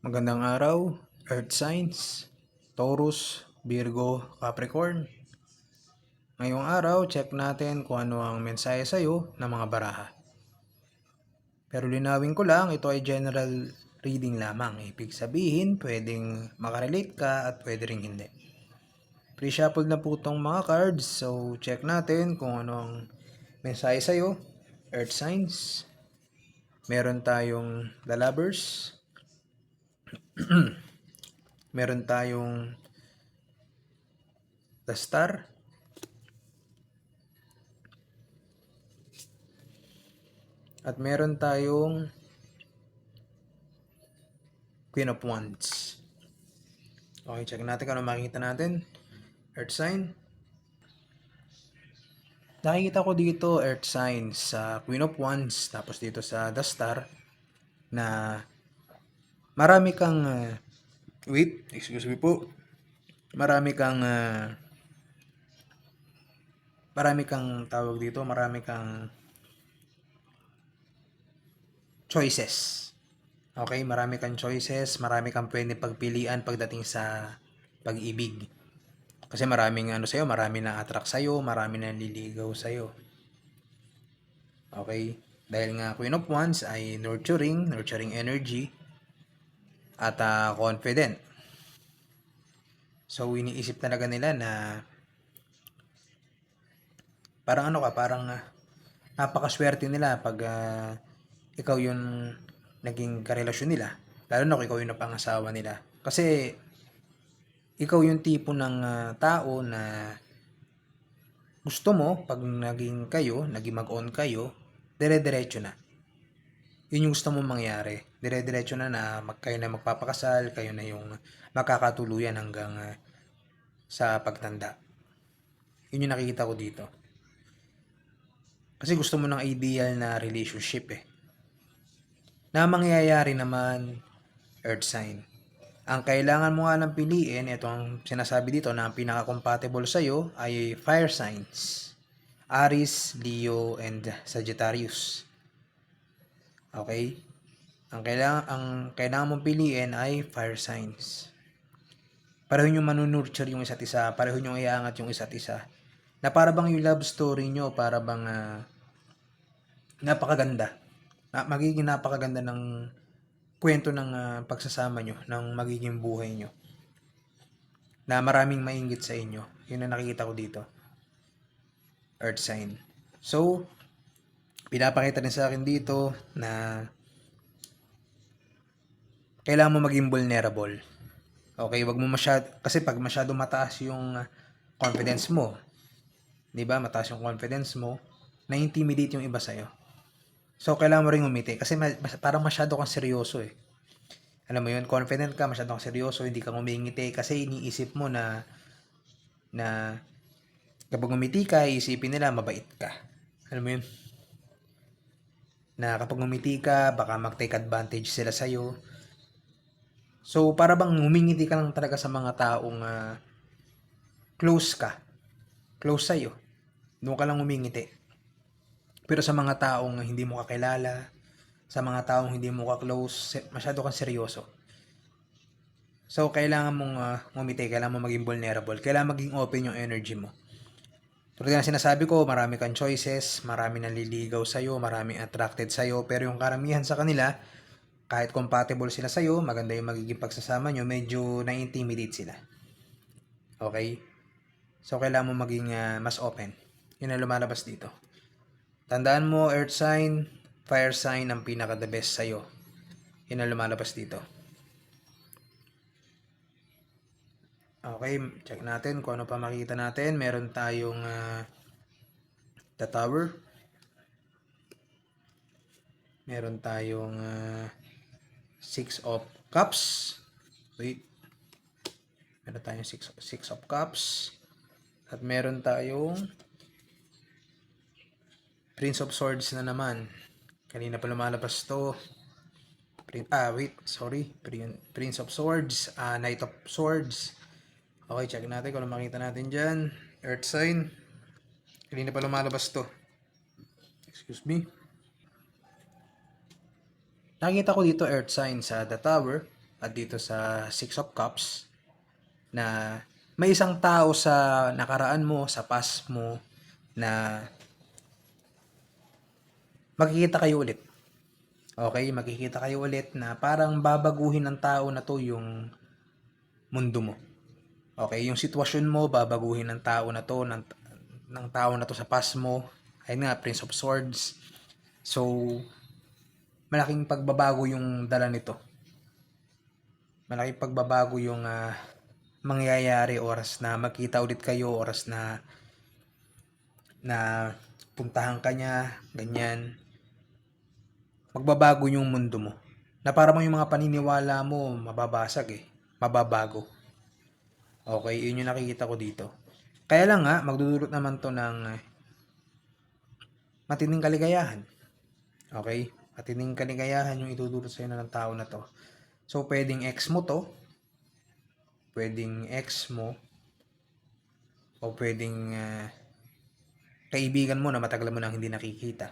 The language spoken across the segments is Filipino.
Magandang araw, Earth Signs, Taurus, Virgo, Capricorn. Ngayong araw, check natin kung ano ang mensahe sa iyo ng mga baraha. Pero linawin ko lang, ito ay general reading lamang. Ibig sabihin, pwedeng makarelate ka at pwede rin hindi. Pre-shuffle na po itong mga cards, so check natin kung ano ang mensahe sa iyo. Earth Signs. Meron tayong The Lovers. meron tayong The Star. At meron tayong Queen of Wands. Okay, check natin kung ano makikita natin. Earth sign. Nakikita ko dito Earth sign sa Queen of Wands tapos dito sa The Star na marami kang uh, wait, excuse me po. Marami kang uh, marami kang tawag dito, marami kang choices. Okay, marami kang choices, marami kang pwede pagpilian pagdating sa pag-ibig. Kasi maraming ano sa'yo, marami na attract sa'yo, marami na liligaw sa'yo. Okay? Dahil nga Queen of Wands ay nurturing, nurturing energy, at uh, confident. So, iniisip talaga nila na parang ano ka, parang uh, napakaswerte nila pag uh, ikaw yung naging karelasyon nila. Lalo na kung ikaw yung napangasawa nila. Kasi ikaw yung tipo ng uh, tao na gusto mo pag naging kayo, naging mag-on kayo, dire-diretso na. Yun yung gusto mong mangyari. Dire-diretso na na mag, kayo na magpapakasal, kayo na yung makakatuluyan hanggang uh, sa pagtanda. Yun yung nakikita ko dito. Kasi gusto mo ng ideal na relationship eh na mangyayari naman earth sign. Ang kailangan mo nga lang piliin, ito ang sinasabi dito na ang pinaka-compatible sa iyo ay fire signs. Aries, Leo, and Sagittarius. Okay? Ang kailangan, ang kailangan mong piliin ay fire signs. Pareho nyo manunurture yung isa't isa, pareho nyo iangat yung isa't isa. Na para bang yung love story nyo, para bang uh, napakaganda na magiging napakaganda ng kwento ng uh, pagsasama nyo, ng magiging buhay nyo. Na maraming maingit sa inyo. Yun ang nakikita ko dito. Earth sign. So, pinapakita din sa akin dito na kailangan mo maging vulnerable. Okay, wag mo masyad kasi pag masyado mataas yung confidence mo, 'di ba? Mataas yung confidence mo, na-intimidate yung iba sa iyo. So, kailangan mo rin umiti. Kasi ma- parang masyado kang seryoso eh. Alam mo yun, confident ka, masyado kang seryoso, hindi ka umingiti. Kasi iniisip mo na, na kapag umiti ka, isipin nila, mabait ka. Alam mo yun? Na kapag umiti ka, baka mag-take advantage sila sa'yo. So, para bang humingiti ka lang talaga sa mga taong uh, close ka. Close sa'yo. Doon ka lang umingiti. Pero sa mga taong hindi mo kakilala, sa mga taong hindi mo ka-close, masyado kang seryoso. So, kailangan mong uh, ngumiti, kailangan mong maging vulnerable, kailangan maging open yung energy mo. Tulad na sinasabi ko, marami kang choices, marami naliligaw sa'yo, marami attracted sa'yo, pero yung karamihan sa kanila, kahit compatible sila sa'yo, maganda yung magiging pagsasama nyo, medyo na-intimidate sila. Okay? So, kailangan mo maging uh, mas open. Yun ang lumalabas dito. Tandaan mo, earth sign, fire sign ang pinaka the best sa'yo. Yun ang lumalabas dito. Okay, check natin kung ano pa makita natin. Meron tayong uh, the tower. Meron tayong uh, six of cups. Wait. Meron tayong six, six of cups. At meron tayong Prince of Swords na naman. Kanina pa lumalabas to. Prin ah, wait. Sorry. Prince of Swords. Uh, Knight of Swords. Okay, check natin kung makita natin dyan. Earth sign. Kanina pa lumalabas to. Excuse me. Nakita ko dito earth sign sa the tower. at dito sa Six of Cups na may isang tao sa nakaraan mo, sa past mo na magkikita kayo ulit. Okay, magkikita kayo ulit na parang babaguhin ng tao na to yung mundo mo. Okay, yung sitwasyon mo, babaguhin ng tao na to, ng, ng tao na to sa past mo. Ayun nga, Prince of Swords. So, malaking pagbabago yung dala nito. Malaking pagbabago yung ah, mangyayari oras na magkita ulit kayo, oras na na puntahan ka niya, ganyan. Magbabago yung mundo mo. Na parang yung mga paniniwala mo, mababasag eh. Mababago. Okay, yun yung nakikita ko dito. Kaya lang nga, magdudulot naman to ng eh, matinding kaligayahan. Okay? Matinding kaligayahan yung itudulot sa'yo na ng tao na to. So, pwedeng ex mo to. Pwedeng ex mo. O pwedeng ah, kaibigan mo na matagal mo nang hindi nakikita.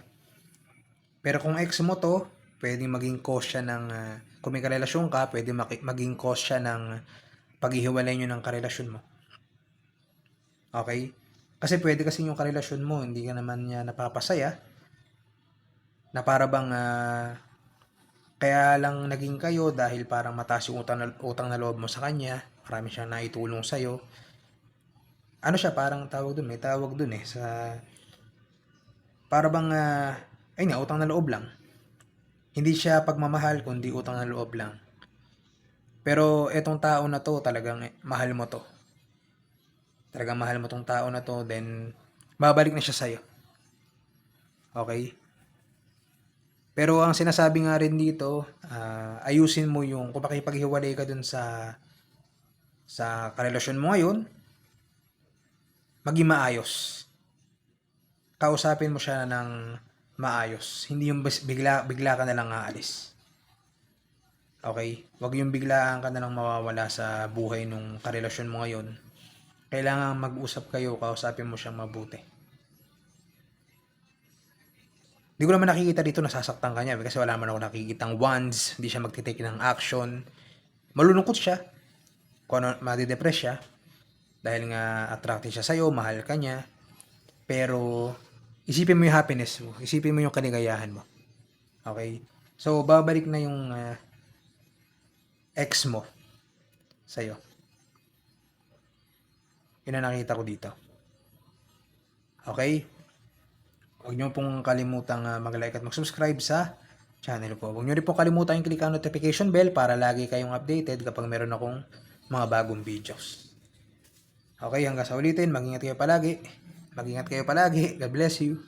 Pero kung ex mo to, pwedeng maging cause siya ng, ah, kung may karelasyon ka, pwedeng maging cause siya ng paghihiwalay nyo ng karelasyon mo. Okay? Kasi pwede kasi yung karelasyon mo, hindi ka naman niya napapasaya. Na para bang ah, kaya lang naging kayo dahil parang mataas yung utang na, utang na loob mo sa kanya. Marami siyang naitulong sa'yo. Ano siya, parang tawag dun, may tawag dun eh, sa... Para bang, ah, ay nga, utang na loob lang. Hindi siya pagmamahal, kundi utang na loob lang. Pero etong tao na to, talagang eh, mahal mo to. Talagang mahal mo tong tao na to, then babalik na siya sa'yo. Okay? Pero ang sinasabi nga rin dito, ah, ayusin mo yung, kung makipaghiwalay ka dun sa sa karelasyon mo ngayon, maging maayos. Kausapin mo siya ng maayos. Hindi yung bigla, bigla ka na lang aalis. Okay? Huwag yung biglaan ka na lang mawawala sa buhay nung karelasyon mo ngayon. Kailangan mag-usap kayo, kausapin mo siyang mabuti. Hindi ko naman nakikita dito nasasaktan ka niya kasi wala man ako nakikitang once, hindi siya magtitake ng action. Malulungkot siya. Kung ano, madidepress siya. Dahil nga attracted siya sa'yo, mahal ka niya. Pero, isipin mo yung happiness mo. Isipin mo yung kaligayahan mo. Okay? So, babalik na yung ah, ex mo sa'yo. Yun ang nakita ko dito. Okay? Huwag niyo pong kalimutang ah, mag-like at mag-subscribe sa channel ko. Huwag niyo rin pong kalimutan yung click ang notification bell para lagi kayong updated kapag meron akong mga bagong videos. Okay, hanggang sa ulitin, mag-ingat kayo palagi. Mag-ingat kayo palagi. God bless you.